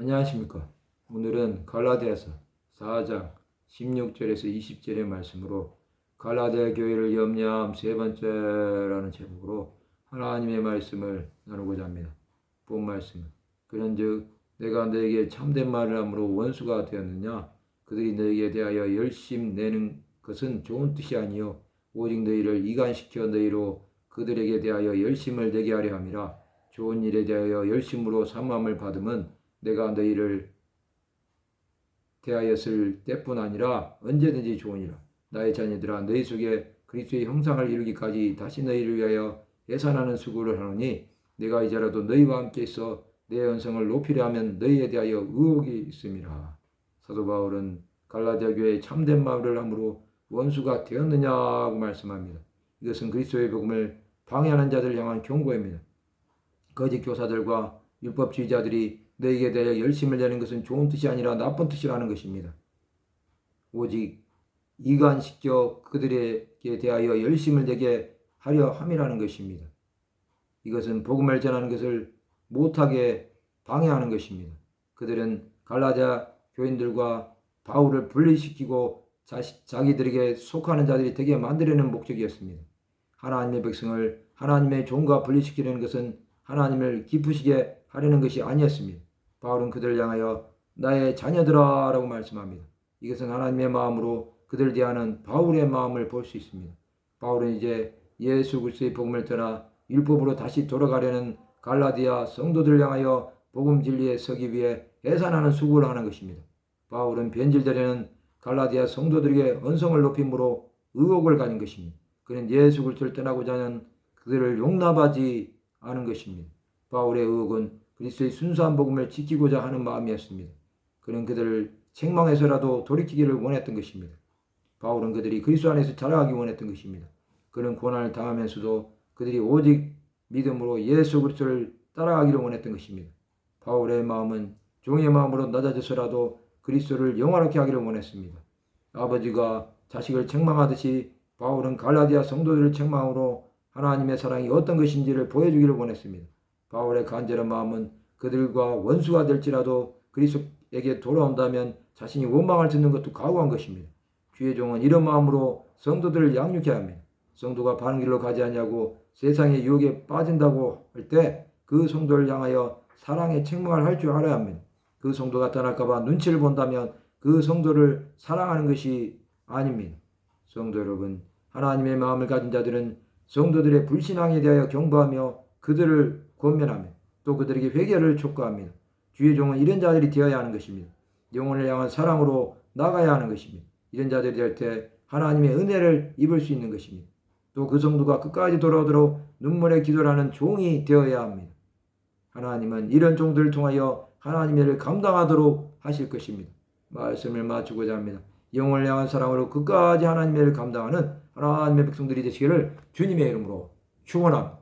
안녕하십니까. 오늘은 갈라디아서 4장 16절에서 20절의 말씀으로 갈라디아 교회를 염려함 세 번째라는 제목으로 하나님의 말씀을 나누고자 합니다. 본 말씀은 그런즉 내가 너에게 참된 말을 함으로 원수가 되었느냐 그들이 너에게 대하여 열심 내는 것은 좋은 뜻이 아니요 오직 너희를 이간시켜 너희로 그들에게 대하여 열심을 내게 하려 함이라 좋은 일에 대하여 열심으로 삼함을 받음은 내가 너희를 대하였을 때뿐 아니라 언제든지 좋으니라. 나의 자녀들아 너희 속에 그리스도의 형상을 이루기까지 다시 너희를 위하여 예산하는 수고를 하노니 내가 이제라도 너희와 함께 있어 내 연성을 높이려 하면 너희에 대하여 의혹이 있음이라. 사도 바울은 갈라디아 교회의 참된 마음을 함으로 원수가 되었느냐고 말씀합니다. 이것은 그리스도의 복음을 방해하는 자들 향한 경고입니다. 거짓 교사들과 율법주의자들이 너에게 대하여 열심을 내는 것은 좋은 뜻이 아니라 나쁜 뜻이라는 것입니다. 오직 이간시켜 그들에게 대하여 열심을 내게 하려 함이라는 것입니다. 이것은 복음을 전하는 것을 못하게 방해하는 것입니다. 그들은 갈라디아 교인들과 바울을 분리시키고 자시, 자기들에게 속하는 자들이 되게 만들려는 목적이었습니다. 하나님의 백성을 하나님의 종과 분리시키려는 것은 하나님을 기쁘시게 하려는 것이 아니었습니다. 바울은 그들을 향하여 나의 자녀들아 라고 말씀합니다. 이것은 하나님의 마음으로 그들을 대하는 바울의 마음을 볼 수 있습니다. 바울은 이제 예수 그리스도의 복음을 떠나 율법으로 다시 돌아가려는 갈라디아 성도들을 향하여 복음 진리에 서기 위해 해산하는 수고를 하는 것입니다. 바울은 변질되려는 갈라디아 성도들에게 언성을 높임으로 의혹을 가진 것입니다. 그는 예수 그리스도를 떠나고자 하는 그들을 용납하지 않은 것입니다. 바울의 의혹은 그리스도의 순수한 복음을 지키고자 하는 마음이었습니다. 그는 그들을 책망해서라도 돌이키기를 원했던 것입니다. 바울은 그들이 그리스도 안에서 자라가기 원했던 것입니다. 그는 고난을 당하면서도 그들이 오직 믿음으로 예수 그리스도를 따라가기를 원했던 것입니다. 바울의 마음은 종의 마음으로 낮아져서라도 그리스도를 영화롭게 하기를 원했습니다. 아버지가 자식을 책망하듯이 바울은 갈라디아 성도들을 책망으로 하나님의 사랑이 어떤 것인지를 보여주기를 원했습니다. 바울의 간절한 마음은 그들과 원수가 될지라도 그리스도에게 돌아온다면 자신이 원망을 듣는 것도 각오한 것입니다. 주의 종은 이런 마음으로 성도들을 양육해야 합니다. 성도가 바른 길로 가지 않냐고 세상의 유혹에 빠진다고 할 때 그 성도를 향하여 사랑의 책망을 할 줄 알아야 합니다. 그 성도가 떠날까봐 눈치를 본다면 그 성도를 사랑하는 것이 아닙니다. 성도 여러분, 하나님의 마음을 가진 자들은 성도들의 불신앙에 대하여 경고하며 그들을 권면하며 또 그들에게 회개를 촉구합니다. 주의 종은 이런 자들이 되어야 하는 것입니다. 영혼을 향한 사랑으로 나가야 하는 것입니다. 이런 자들이 될 때 하나님의 은혜를 입을 수 있는 것입니다. 또 그 성도가 끝까지 돌아오도록 눈물의 기도를 하는 종이 되어야 합니다. 하나님은 이런 종들을 통하여 하나님의 일을 감당하도록 하실 것입니다. 말씀을 마치고자 합니다. 영혼을 향한 사랑으로 끝까지 하나님의 일을 감당하는 하나님의 백성들이 되시기를 주님의 이름으로 축원합니다.